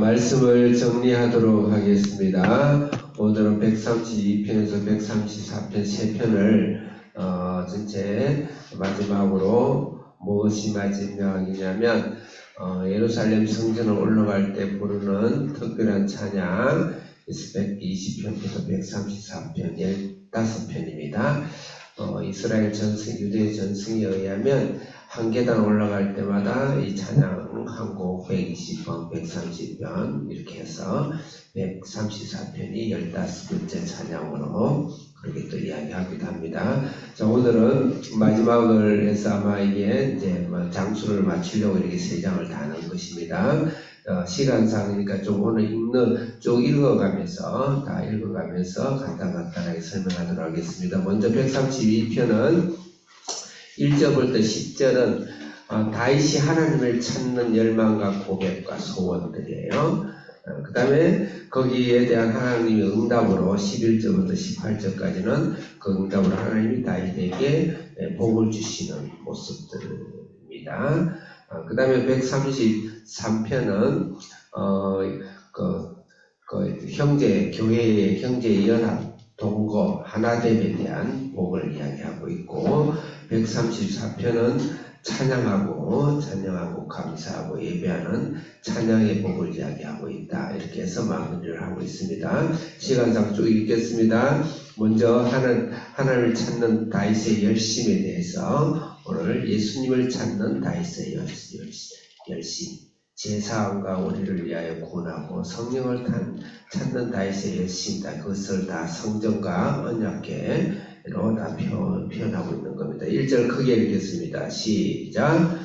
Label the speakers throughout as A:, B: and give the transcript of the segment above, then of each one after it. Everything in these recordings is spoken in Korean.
A: 말씀을 정리하도록 하겠습니다. 오늘은 132편에서 134편 세 편을 어, 전체 마지막으로 무엇이 마지막이냐면 어, 예루살렘 성전을 올라갈 때 부르는 특별한 찬양 120편부터 134편 15편입니다. 어, 이스라엘 전승, 유대 전승에 의하면 한 계단 올라갈 때마다 이 찬양 한 곡 120번, 130번 이렇게 해서 134편이 15번째 찬양으로 그렇게 또 이야기하기도 합니다. 자, 오늘은 마지막을 해서 아마 이게 이제 뭐 장수를 맞추려고 이렇게 세 장을 다 넣은 것입니다. 어, 시간상이니까 좀 오늘 읽는 쭉 읽어가면서 다 읽어가면서 간단간단하게 설명하도록 하겠습니다. 먼저 132편은 1절부터 10절은 어, 다윗이 하나님을 찾는 열망과 고백과 소원들이에요. 어, 그 다음에 거기에 대한 하나님의 응답으로 11절부터 18절까지는 그 응답으로 하나님이 다윗에게 복을 주시는 모습들입니다. 어, 그 다음에 133편은 어, 그, 그 형제 교회의 형제 연합 동거 하나됨에 대한 복을 이야기하고 있고 134편은 찬양하고 찬양하고 감사하고 예배하는 찬양의 복을 이야기하고 있다. 이렇게 해서 마무리를 하고 있습니다. 시간상 쭉 읽겠습니다. 먼저 하나, 하나님을 찾는 다윗의 열심에 대해서 오늘 예수님을 찾는 다윗의 열심, 열심 제사함과 우리를 위하여 구원하고 성령을 탄, 찾는 다윗의 열심이다. 그것을 다 성전과 언약계 로 다 표현. 1절 크게 읽겠습니다. 시작.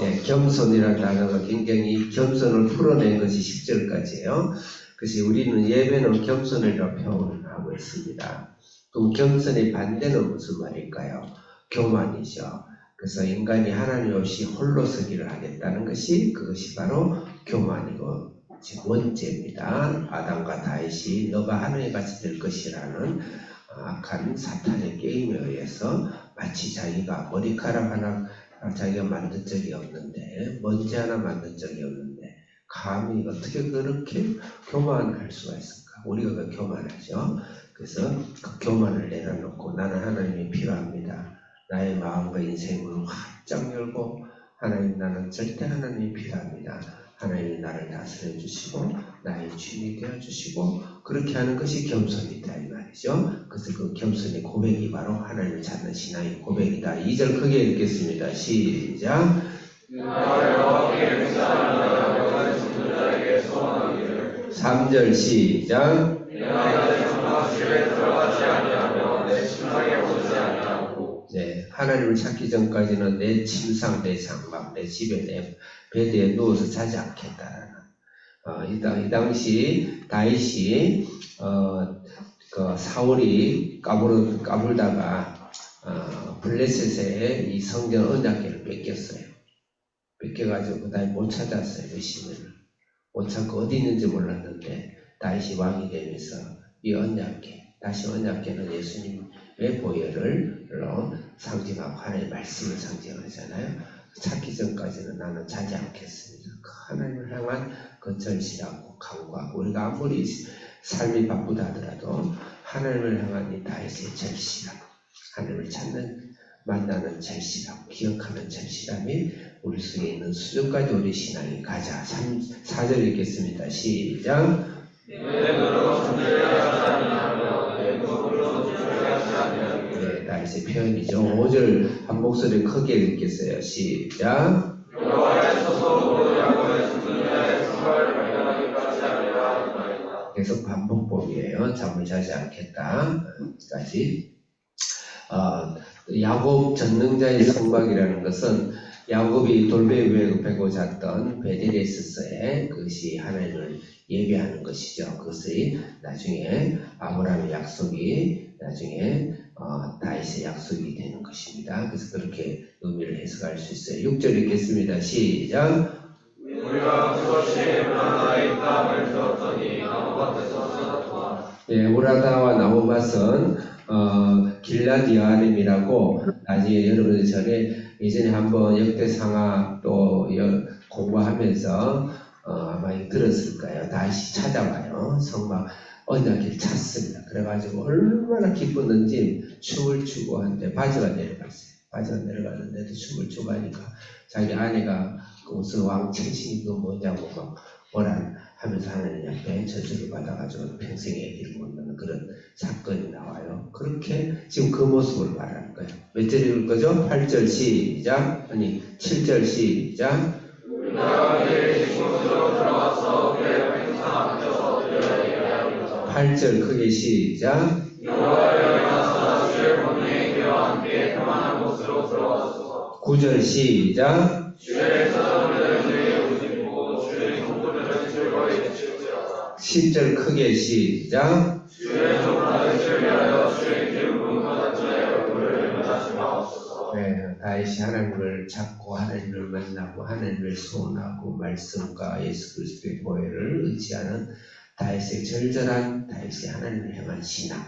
A: 네, 겸손이라는 단어가 굉장히 겸손을 풀어낸 것이 10절까지예요. 그것이 우리는 예배는 겸손이라고 표현을 하고 있습니다. 그럼 겸손의 반대는 무슨 말일까요? 교만이죠. 그래서 인간이 하나님 없이 홀로 서기를 하겠다는 것이 그것이 바로 교만이고 원죄입니다. 아담과 다윗이 너가 하늘에 같이 될 것이라는 악한 사탄의 게임에 의해서 마치 자기가 머리카락 하나 자기가 만든 적이 없는데 먼지 하나 만든 적이 없는데 감히 어떻게 그렇게 교만할 수가 있을까? 우리가 그 교만하죠. 그래서 그 교만을 내려놓고 나는 하나님이 필요합니다. 나의 마음과 인생을 활짝 열고 하나님 나는 절대 하나님이 필요합니다. 하나님이 나를 다스려 주시고 나의 주인이 되어 주시고 그렇게 하는 것이 겸손이다 이 말이죠. 그래서 그 겸손의 고백이 바로 하나님을 찾는 신앙의 고백이다. 2절 크게 읽겠습니다. 시작. 삼절 시작. 네, 하나님을 찾기 전까지는 내 침상, 내 장막, 내 집에, 내 베드에 누워서 자지 않겠다라는. 어, 이, 이 당시 다윗이 어, 그 사울이 까불, 까불다가 어, 블레셋의 이 성전 언약계를 뺏겼어요. 뺏겨가지고 그 다음에 못 찾았어요. 의심을. 못 찾고 어디 있는지 몰랐는데 다윗이 왕이 되면서 이 언약계, 다시 언약계는 예수님의 보혈을 상징하고 하나님의 말씀을 상징하잖아요. 찾기 전까지는 나는 자지 않겠습니다. 그 하나님을 향한 그 절실하고 강구하고 우리가 아무리 삶이 바쁘다 하더라도 하나님을 향한 이 다윗의 절실함, 하나님을 찾는 만나는 절실함, 기억하는 절실함이 우리 속에 있는 수준까지 우리 신앙이 가자. 3, 4절 읽겠습니다. 시작. 네, 다윗의 표현이죠. 5절 한 목소리 크게 읽겠어요. 시작. 계속 반복법이에요. 잠을 자지 않겠다.까지. 어, 야곱 전능자의 성막이라는 것은 야곱이 돌배 위에 눕고 잤던 베델에스서의 그것이 하나님을 예배하는 것이죠. 그것이 나중에 아브라함의 약속이 나중에 어, 다윗의 약속이 되는 것입니다. 그래서 그렇게 의미를 해석할 수 있어요. 6절 읽겠습니다. 시작. 우리가 그것이 우라다의 땅을 들었더니 나무밭에서 쏟았더라. 예, 우라다와 나무밭은 어, 길라디아림이라고 나중에 여러분들 전에 예전에 한번 역대상하 또 여- 공부하면서 어, 아마 들었을 거예요. 다시 찾아와요. 성막 언약길 찾습니다. 그래가지고 얼마나 기뻤는지 춤을 추고 한데 바지가 내려갔어요. 바지가 내려갔는데도 춤을 추고 하니까 자기 아내가 그 무슨 왕 채신이 그 뭐냐고 막 뭐라 하면서 하나님 앞에 저주를 받아가지고 평생 애기를 못 낳는 그런 사건이 나와요. 그렇게 지금 그 모습을 말하는 거예요. 몇 절 읽을 거죠? 8절 시작. 아니 7절 시작. 8절 크게 시작. 구절 시작. 10절 크게 시작. 네, 다시 하나님을 찾고 하나님을 만나고 하나님을 소원하고 말씀과 예수 그리스도의 보혈을 의지하는 다윗의 절절한 다윗의 하나님을 향한 신앙,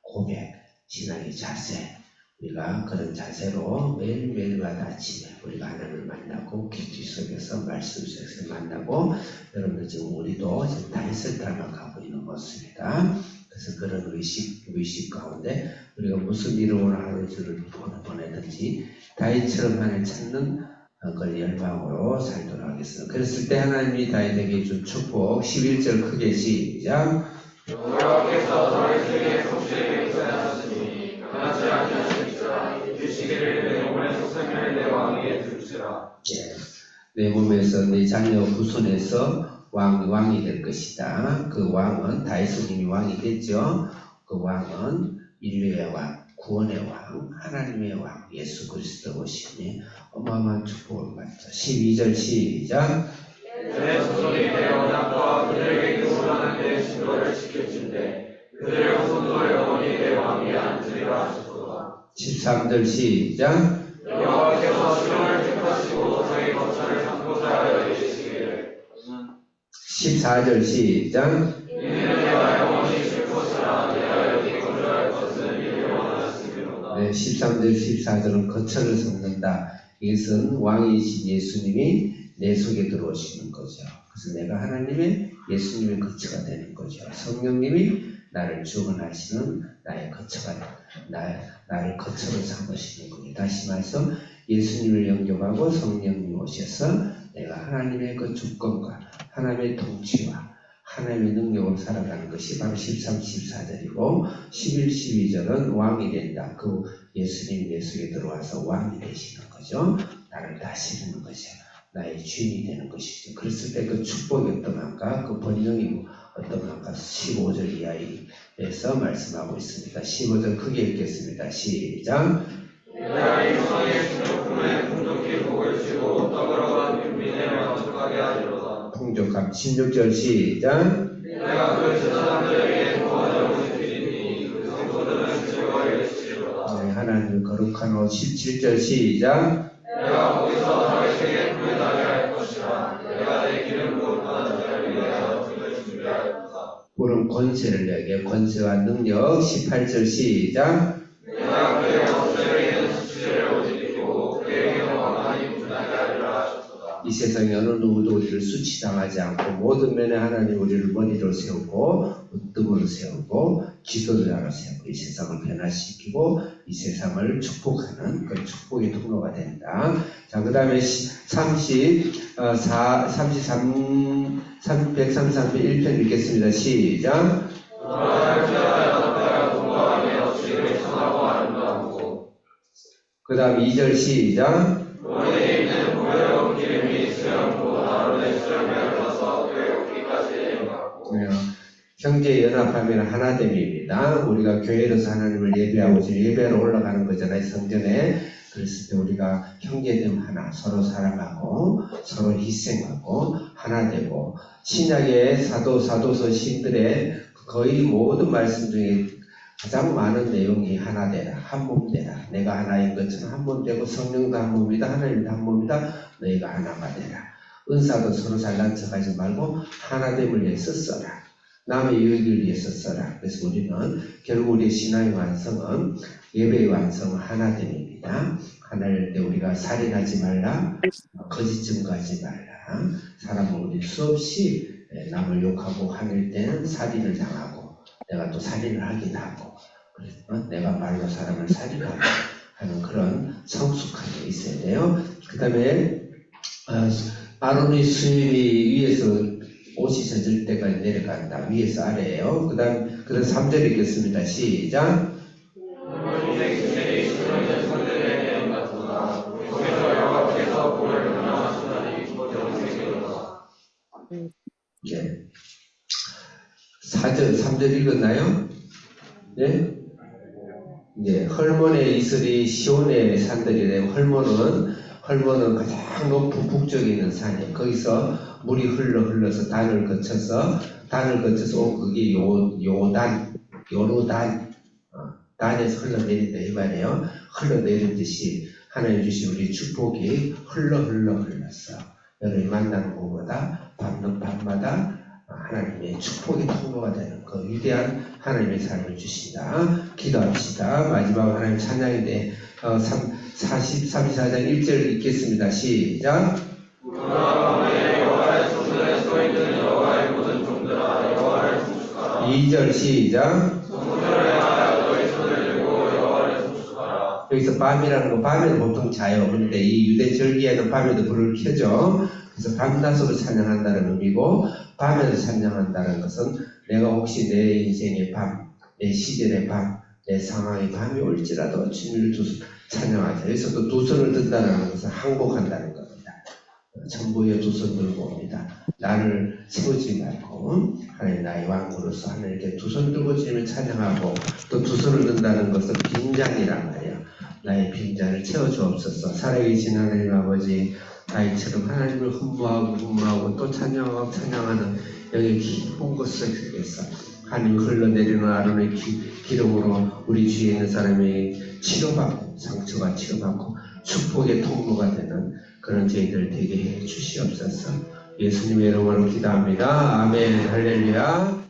A: 고백, 신앙의 자세 우리가 그런 자세로 매일매일마다 아침에 우리가 하나님을 만나고 기도 속에서 말씀 속에서 만나고 여러분들 지금 우리도 지금 다윗을 닮아가고 있는 모습이다. 그래서 그런 의식, 의식 가운데 우리가 무슨 이름으로 하루를 보내든지 다윗처럼 하나님을 찾는 어, 그걸 열망으로 살도록 하겠습니다. 그랬을 때 하나님이 다윗에게 준 축복 11절 크게 시작
B: 여호와께서 다윗에게 성실하게 구하셨으니 변하지 아니하시리라 주시기를 내 영혼의 소생을 내 왕에게 주시라
A: 예. 내 몸에서 내 자녀 후손에서 왕, 왕이 될 것이다. 그 왕은 다윗은 이미 왕이 됐죠. 그 왕은 인류의 왕, 구원의 왕, 하나님의 왕, 예수 그리스도 오시니 어마어마한 축복을 받죠. 12절 시작.
B: 내내 언약과 그들에게 교훈하는 내 신도를 지켜준대 그들의 후손도 영원히 내 왕위에 앉으리라 하셨도다
A: 13절 시작.
B: 여호와께서 시온을 택하시고 자기 거처를 삼고자 하여 이르시기를
A: 14절 시작.
B: 이는 내가 영원히 쉴 곳이라 내가 여기 거주할 것은 이를 원하시기로다
A: 네, 13절, 14절은 거처를 삼는다. 이것은 왕이신 예수님이 내 속에 들어오시는 거죠. 그래서 내가 하나님의 예수님의 거처가 되는 거죠. 성령님이 나를 주관하시는 나의 거처가 나, 나를 거처로 삼으시는 겁니다. 다시 말해서 예수님을 영접하고 성령님 오셔서 내가 하나님의 그 주권과 하나님의 통치와 하나님의 능력으로 살아가는 것이 바로 13, 14절이고 11, 12절은 왕이 된다. 그 예수님 내 속에 들어와서 왕이 되시는 거죠. 나를 다스리는 거죠. 나의 주인이 되는 것이죠. 그랬을 때 그 축복이 어떠한가? 그 번영이 어떠한가? 15절 이하에서 말씀하고 있습니다. 15절 크게 읽겠습니다. 시작.
B: 내가 이 성의 신족품에 풍족히 복을 주고 떡으로 간 빈민을 만족하게 하리로다.
A: 풍족함 16절 시작. 네, 하나님 거룩한 옷 17절 시작.
B: 불은
A: 권세를 내게 권세와 능력 18절 시작. 이 세상에 어느 누구도 우리를 수치당하지 않고 모든 면에 하나님 우리를 머리로 세우고 으뜸으로 세우고 지도자로 세우고 이 세상을 변화시키고 이 세상을 축복하는 그 축복의 통로가 된다. 자, 그 다음에 34, 33, 133, 1편 읽겠습니다. 시작. 그 다음 2절 시작. 어, 형제 연합하면 하나됨입니다. 우리가 교회로서 하나님을 예배하고 예배로 올라가는 거잖아요. 성전에. 그랬을 때 우리가 형제됨 하나, 서로 사랑하고, 서로 희생하고, 하나 되고, 신약의 사도, 사도서 신들의 거의 모든 말씀 중에 가장 많은 내용이 하나 되라, 한 몸 되라. 내가 하나인 것처럼 한 몸 되고, 성령도 한 몸이다, 하나님도 한 몸이다, 너희가 하나가 되라. 은사도 서로 잘난 척하지 말고, 하나됨을 위해서 써라. 남의 유익을 위해서 써라. 그래서 우리는 결국 우리의 신앙의 완성은 예배의 완성은 하나됨입니다. 하나일 때 우리가 살인하지 말라, 거짓 증거하지 말라. 사람은 우리 수없이 예, 남을 욕하고 화낼 때는 살인을 당하고 내가 또 살인을 하기도 하고 그래서 내가 말로 사람을 살인하고 하는 그런 성숙함이 있어야 돼요. 그 다음에 아론의 수입이 위에서 옷이 젖을 때까지 내려간다. 위에서 아래에요. 그 다음, 그 다음 3절 읽겠습니다. 시작. 네. 4절, 3절 읽었나요? 네? 네, 헐몬의 이슬이 시온의 산들이래요. 헐몬은, 헐몬은 가장 높은 북쪽에 있는 산이에요. 거기서 물이 흘러 흘러서 단을 거쳐서, 단을 거쳐서 온 그게 요, 요단, 요로단, 어, 단에서 흘러내린다 이 말이에요. 흘러내린 듯이 하나님 주신 우리 축복이 흘러 흘러 흘렀어. 여러분이 만나는 곳마다 밤, 밤마다 하나님의 축복의 통로가 되는 그 위대한 하나님의 삶을 주신다. 기도합시다. 마지막 하나님 찬양인데 어, 3, 40, 34장 1절 읽겠습니다. 시작. 2절 시작. 여기서 밤이라는 거, 밤에는 보통 자요. 그런데 이 유대 절기에는 밤에도 불을 켜죠. 그래서 밤낮으로 찬양한다는 의미고, 밤에도 찬양한다는 것은 내가 혹시 내 인생의 밤, 내 시절의 밤, 내 상황의 밤이 올지라도 주님을 두, 찬양하자. 여기서 또 두 손을 든다는 것은 항복한다는 겁니다. 전부에 두손 들고 옵니다. 나를 세우지 말고 하나님 나의 왕으로서 하나님께 두 손 들고 주님을 찬양하고 또 두 손을 든다는 것은 빈잔이란 말이에요. 나의 빈잔을 채워주옵소서. 살아계신 하나님 아버지 나이처럼 하나님을 흠모하고 흠모하고 또 찬양하고 찬양하는 여기 기쁜 것을 속에서 하나님 흘러내리는 아론의 기, 기름으로 우리 주위에 있는 사람이 치료받고 상처가 치료받고 축복의 통로가 되는 그런 저희들 되게 해 주시옵소서. 예수님의 이름으로 기도합니다. 아멘. 할렐루야